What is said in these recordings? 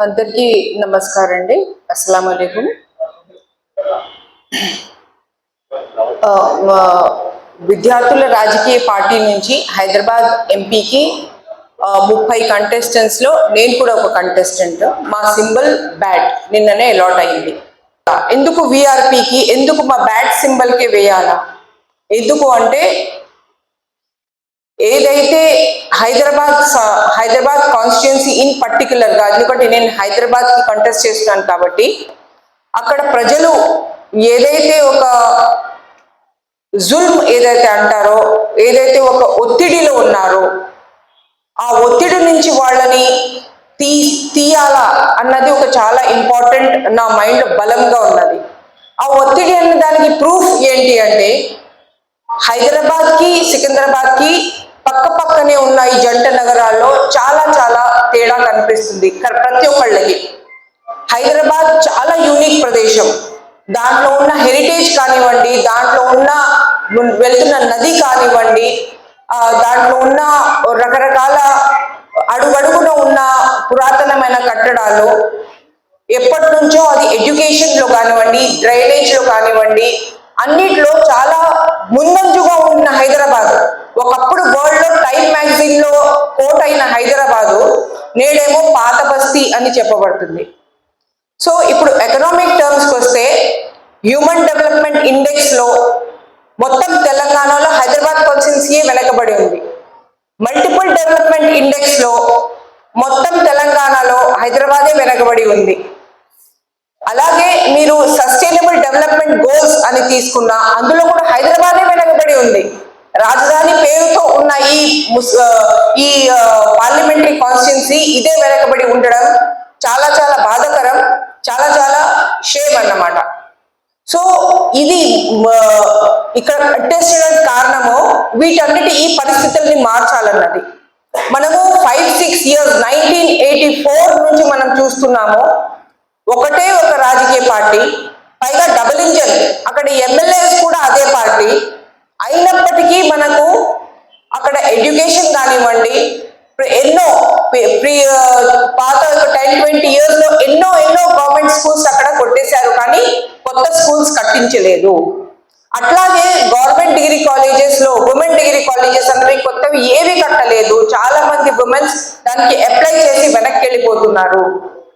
అందరికీ నమస్కారం అండి అస్సలం అయికం విద్యార్థుల రాజకీయ పార్టీ నుంచి హైదరాబాద్ ఎంపీకి ముప్పై కంటెస్టెంట్స్లో నేను కూడా ఒక కంటెస్టెంట్ మా సింబల్ బ్యాట్ నిన్ననే అలాట్ అయింది. ఎందుకు విఆర్పికి ఎందుకు మా బ్యాట్ సింబల్కే వేయాలా? ఎందుకు అంటే ఏదైతే హైదరాబాద్ స- హైదరాబాద్ కాన్స్టిట్యున్సీ ఇన్ పర్టికులర్గా ఎందుకంటే నేను హైదరాబాద్కి కంటెస్ట్ చేస్తున్నాను కాబట్టి అక్కడ ప్రజలు ఏదైతే ఒక జుల్మ్ ఏదైతే అంటారో ఏదైతే ఒక ఒత్తిడిలో ఉన్నారో ఆ ఒత్తిడి నుంచి వాళ్ళని తీ తీయాలా అన్నది ఒక చాలా ఇంపార్టెంట్ నా మైండ్ బలంగా ఉన్నది. ఆ ఒత్తిడి అన్న దానికి ప్రూఫ్ ఏంటి అంటే హైదరాబాద్కి సికింద్రాబాద్కి పక్క పక్కనే ఉన్న ఈ జంట నగరాల్లో చాలా చాలా తేడా కనిపిస్తుంది. ప్రతి ఒక్కళ్ళకి. హైదరాబాద్ చాలా యూనిక్ ప్రదేశం. దాంట్లో ఉన్న హెరిటేజ్ కానివ్వండి దాంట్లో ఉన్న వెళ్తున్న నది కానివ్వండి ఆ దాంట్లో ఉన్న రకరకాల అడుగడుగున ఉన్న పురాతనమైన కట్టడాలు ఎప్పటి నుంచో అది ఎడ్యుకేషన్లో కానివ్వండి డ్రైనేజ్లో కానివ్వండి అన్నిట్లో చాలా ముందంజుగా ఉన్న హైదరాబాద్. ఒకప్పుడు వరల్డ్లో టైమ్ మ్యాగజైన్లో కోట్ అయిన హైదరాబాదు నేడేమో పాత బస్తీ అని చెప్పబడుతుంది. సో ఇప్పుడు ఎకనామిక్ టర్మ్స్కి వస్తే హ్యూమన్ డెవలప్మెంట్ ఇండెక్స్లో మొత్తం తెలంగాణలో హైదరాబాద్ కాన్స్టిట్యున్సీ వెనకబడి ఉంది. మల్టిపుల్ డెవలప్మెంట్ ఇండెక్స్లో మొత్తం తెలంగాణలో హైదరాబాదే వెనకబడి ఉంది. అలాగే మీరు సస్టైనబుల్ డెవలప్మెంట్ గోల్స్ అని తీసుకున్నా అందులో కూడా హైదరాబాదే వెనకబడి ఉంది. రాజధాని ఉన్న ఈ ఈ పార్లమెంటరీ కాన్స్టిట్యున్సీ ఇదే వెనకబడి ఉండడం చాలా చాలా బాధాకరం చాలా చాలా షేమ్ అన్నమాట. సో ఇది ఇక్కడ కంటెస్ట్ కారణము వీటన్నిటి ఈ పరిస్థితుల్ని మార్చాలన్నది. మనము five six years nineteen eighty four నుంచి మనం చూస్తున్నాము ఒకటే ఒక రాజకీయ పార్టీ పైగా డబుల్ ఇంజన్ అక్కడ ఎమ్మెల్యేస్ కూడా అదే పార్టీ. అయినప్పటికీ మనకు అక్కడ ఎడ్యుకేషన్ కానివ్వండి ఎన్నో పాత టెన్ ట్వంటీ ఇయర్స్లో ఎన్నో ఎన్నో గవర్నమెంట్ స్కూల్స్ అక్కడ కొట్టేశారు కానీ కొత్త స్కూల్స్ కట్టించలేదు. అట్లాగే గవర్నమెంట్ డిగ్రీ కాలేజెస్లో ఉమెన్ డిగ్రీ కాలేజెస్ అనేవి కొత్తవి ఏవి కట్టలేదు. చాలా మంది ఉమెన్స్ దానికి అప్లై చేసి వెనక్కి వెళ్ళిపోతున్నారు.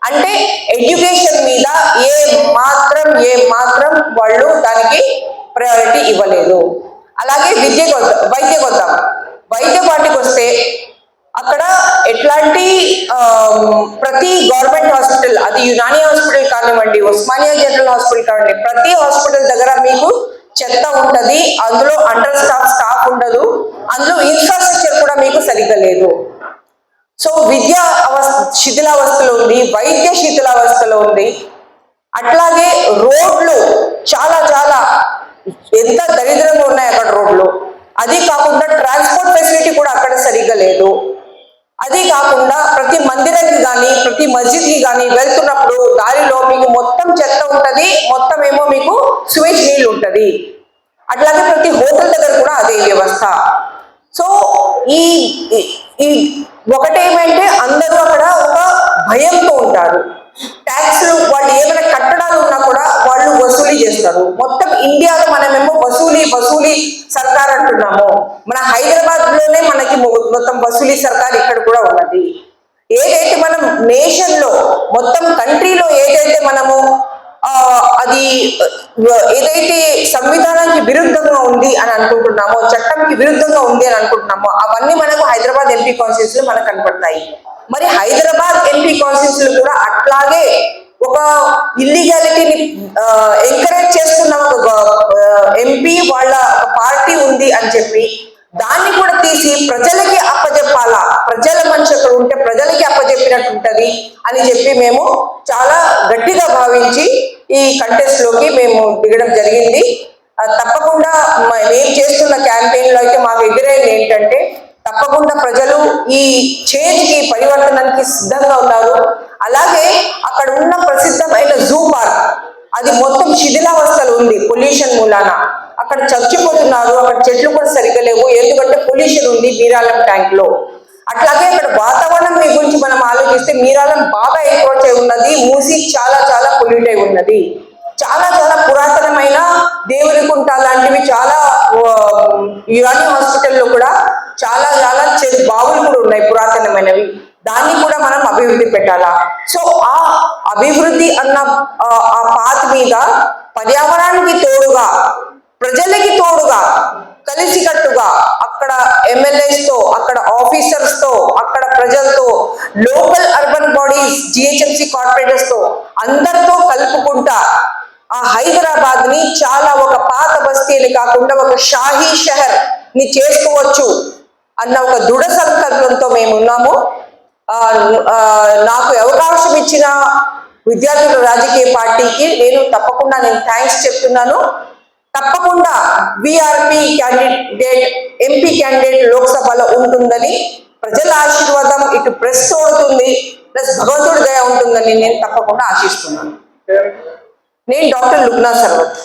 అంటే ఎడ్యుకేషన్ మీద ఏ మాత్రం ఏ మాత్రం వాళ్ళు దానికి ప్రయారిటీ ఇవ్వలేదు. అలాగే విద్య వద్దాం వైద్య వద్దాం వైద్య పార్టీకి వస్తే అక్కడ ఎట్లాంటి ప్రతి గవర్నమెంట్ హాస్పిటల్ అది యునాని హాస్పిటల్ కానివ్వండి ఉస్మానియా జనరల్ హాస్పిటల్ కానివ్వండి ప్రతి హాస్పిటల్ దగ్గర మీకు చెత్త ఉంటది అందులో అండర్ స్టాఫ్ స్టాఫ్ ఉండదు అందులో ఇన్ఫ్రాస్ట్రక్చర్ కూడా మీకు సరిగ్గా లేదు. సో విద్య అవస్థ శిథిలావస్థలో ఉంది వైద్య శిథిలావస్థలో ఉంది. అట్లాగే రోడ్లు చాలా చాలా ఎంత దరిద్రంగా ఉన్నాయి అక్కడ రోడ్లు. అదే కాకుండా ట్రాన్స్పోర్ట్ ఫెసిలిటీ కూడా అక్కడ సరిగ్గా లేదు. అదే కాకుండా ప్రతి మందిరానికి కానీ ప్రతి మస్జిద్కి కానీ వెళ్తున్నప్పుడు దారిలో మీకు మొత్తం చెత్త ఉంటుంది మొత్తం ఏమో మీకు స్వేజ్ నీళ్ళు ఉంటుంది. అట్లాగే ప్రతి హోటల్ దగ్గర కూడా అదే వ్యవస్థ. సో ఈ ఈ- ఒకటేమంటే అందరూ అక్కడ ఒక భయంతో ఉంటారు. ట్యాక్స్ వాళ్ళు చేస్తారు మొత్తం ఇండియాలో మనమేమో వసూలి వసూలి సర్కార్ అంటున్నాము. మన హైదరాబాద్లోనే మనకి మొత్తం వసూలి సర్కార్ ఇక్కడ కూడా ఉన్నది. ఏదైతే మనం నేషన్లో మొత్తం కంట్రీలో ఏదైతే మనము ఆ అది ఏదైతే సంవిధానానికి విరుద్ధంగా ఉంది అని అనుకుంటున్నామో చట్టంకి విరుద్ధంగా ఉంది అని అనుకుంటున్నామో అవన్నీ మనకు హైదరాబాద్ ఎంపీ కాన్స్టిట్యూన్సీలో మనకు కనపడతాయి. మరి హైదరాబాద్ ఎంపీ కాన్స్టిట్యూన్సీలు కూడా అట్లాగే ఒక ఇల్లీగాలిటీని ఎంకరేజ్ చేస్తున్న ఒక ఎంపీ వాళ్ళ పార్టీ ఉంది అని చెప్పి దాన్ని కూడా తీసి ప్రజలకి అప్పజెప్పాలా? ప్రజల మనిషి అక్కడ ఉంటే ప్రజలకి అప్పజెప్పినట్టు ఉంటది అని చెప్పి మేము చాలా గట్టిగా భావించి ఈ కంటెస్ట్లోకి మేము దిగడం జరిగింది. తప్పకుండా మేము చేస్తున్న క్యాంపెయిన్లో అయితే మాకు ఎదురైంది ఏంటంటే తప్పకుండా ప్రజలు ఈ చేంజ్కి పరివర్తనానికి సిద్ధంగా ఉన్నారు. అలాగే అక్కడ ఉన్న అది మొత్తం శిథిలావస్థలో ఉంది పొల్యూషన్ మూలాన. అక్కడ చచ్చిపోతున్నారు అక్కడ చెట్లు కూడా సరిగ్గా లేవు. ఎందుకంటే పొల్యూషన్ ఉంది మీరాలం ట్యాంక్లో అట్లాగే ఇక్కడ వాతావరణం మీ గురించి మనం ఆలోచిస్తే మీరాలం బాగా ఎంక్రోచ్ అయి ఉన్నది మూసి చాలా చాలా పొల్యూట్ అయి ఉన్నది. చాలా చాలా పురాతనమైన దేవుని కుంట లాంటివి చాలా యురాని హాస్పిటల్లో కూడా చాలా చాలా బావులు కూడా ఉన్నాయి పురాతనమైనవి. దాన్ని కూడా మనం అభివృద్ధి పెట్టాలా? సో ఆ అభివృద్ధి అన్న ఆ, పాత్ మీద పర్యావరణానికి తోడుగా ప్రజలకి తోడుగా కలిసికట్టుగా అక్కడ ఎమ్మెల్యేస్తో అక్కడ ఆఫీసర్స్తో అక్కడ ప్రజలతో లోకల్ అర్బన్ బాడీస్ జిహెచ్ఎంసీ కార్పొరేటర్స్తో అందరితో కలుపుకుంటా ఆ హైదరాబాద్ని చాలా ఒక పాత బస్తీలు కాకుండా ఒక షాహీ షహర్ని చేసుకోవచ్చు అన్న ఒక దృఢ సంకల్పంతో మేము ఉన్నాము నాకు అవకాశం ఇచ్చిన విద్యార్థుల రాజకీయ పార్టీకి నేను తప్పకుండా నేను థ్యాంక్స్ చెప్తున్నాను. తప్పకుండా విఆర్పి క్యాండిడేట్ ఎంపీ క్యాండిడేట్ లోక్సభలో ఉంటుందని ప్రజల ఆశీర్వాదం ఇటు ప్రెస్ తోడుతుంది ప్లస్ భగవంతుడి దయ ఉంటుందని నేను తప్పకుండా ఆశిస్తున్నాను. నేను డాక్టర్ లుగ్నా సర్వత్